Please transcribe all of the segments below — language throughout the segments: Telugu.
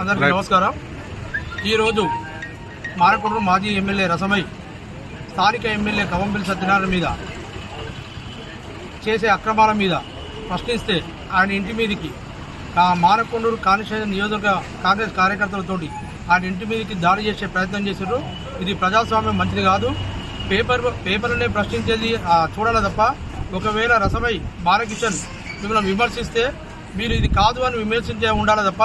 అందరికీ నమస్కారం. ఈరోజు మారకొండ మాజీ ఎమ్మెల్యే రసమై స్థానిక ఎమ్మెల్యే కవంపల్లి సత్యనారాయణ మీద చేసే అక్రమాల మీద ప్రశ్నిస్తే ఆయన ఇంటి మీదకి ఆ మానకొండూరు కాన్స్టిట్యూషన్ నియోజక కాంగ్రెస్ కార్యకర్తలతోటి ఆయన ఇంటి మీదకి దాడి చేసే ప్రయత్నం చేశారు. ఇది ప్రజాస్వామ్యం మంచిది కాదు. పేపర్ పేపర్లనే ప్రశ్నించేది చూడాలి తప్ప? ఒకవేళ రసమై బాలకిషన్ మిమ్మల్ని విమర్శిస్తే మీరు ఇది కాదు అని విమర్శించే ఉండాలి తప్ప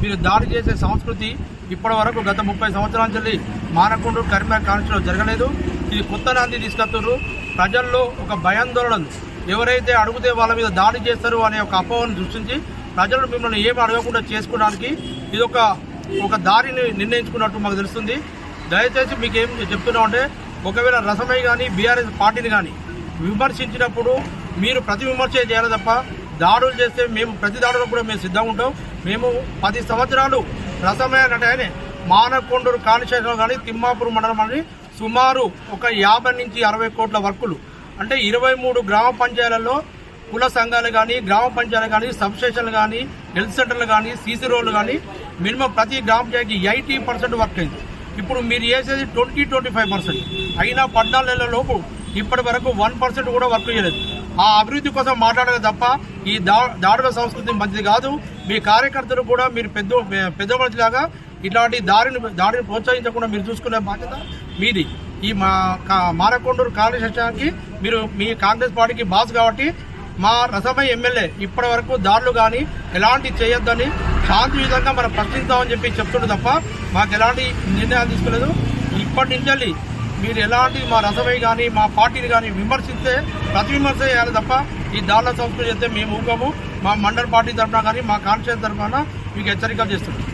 మీరు దాడి చేసే సంస్కృతి ఇప్పటి వరకు గత ముప్పై సంవత్సరాల నుంచి మానకుండు కరీంనగర్ కాన్స్టిట్యూషన్ జరగలేదు. ఇది కొత్త నాంది తీసుకొస్తున్నారు. ప్రజల్లో ఒక భయాందోళన ఎవరైతే అడిగితే వాళ్ళ మీద దాడి చేస్తారు అనే ఒక అపోహను సృష్టించి ప్రజలు మిమ్మల్ని ఏమి అడగకుండా చేసుకోవడానికి ఇది ఒక ఒక దారిని నిర్ణయించుకున్నట్టు మాకు తెలుస్తుంది. దయచేసి మీకు ఏం చెప్తున్నాం అంటే ఒకవేళ రసమై కానీ బీఆర్ఎస్ పార్టీని కానీ విమర్శించినప్పుడు మీరు ప్రతి విమర్శ చేయాలి తప్ప దాడులు చేస్తే మేము ప్రతి దాడులు కూడా మేము సిద్ధంగా ఉంటాం. మేము పది సంవత్సరాలు రసమై ఆయన మానకొండూరు కాన్స్టిట్యూషన్ కానీ తిమ్మాపూర్ మండలం అని సుమారు ఒక యాభై నుంచి అరవై కోట్ల వర్కులు అంటే ఇరవై మూడు గ్రామ పంచాయతీలలో కుల సంఘాలు కానీ గ్రామ పంచాయతీలు కానీ సబ్ స్టేషన్లు కానీ హెల్త్ సెంటర్లు కానీ సీసీ రోడ్లు కానీ మినిమం ప్రతి గ్రామ పంచాయతీకి ఎయిటీ పర్సెంట్ వర్క్ అయింది. ఇప్పుడు మీరు చేసేది ట్వంటీ ట్వంటీ ఫైవ్ పర్సెంట్. అయినా పద్నాలుగు నెలల లోపు ఇప్పటి వరకు వన్ పర్సెంట్ కూడా వర్క్ చేయలేదు. ఆ అభివృద్ధి కోసం మాట్లాడాలి తప్ప ఈ దా దాడుల సంస్కృతి మంచిది కాదు. మీ కార్యకర్తలు కూడా మీరు పెద్ద పెద్ద మనిషిలాగా ఇట్లాంటి దారిని దాడిని ప్రోత్సహించకుండా మీరు చూసుకునే బాధ్యత మీది. ఈ మా కా- మారకొండూరు కాళేశ్వరానికి మీరు మీ కాంగ్రెస్ పార్టీకి బాస్ కాబట్టి మా రసమై ఎమ్మెల్యే ఇప్పటి వరకు దాడులు కానీ ఎలాంటి చేయొద్దని శాంతియుతంగా మనం ప్రశ్నిస్తామని చెప్పి చెప్తుండే తప్ప మాకు ఎలాంటి నిర్ణయాలు తీసుకోలేదు. ఇప్పటి నుంచి మీరు ఎలాంటి మా రసమై కానీ మా పార్టీని కానీ విమర్శిస్తే ప్రతి విమర్శ చేయాలి తప్ప ఈ దాడుల సంస్కృతి చేస్తే మేము ఊకము మా మండల పార్టీ తరఫున కానీ మా కాన్స్టిట్యూన్ తరఫున మీకు హెచ్చరికలు చేస్తున్నాం.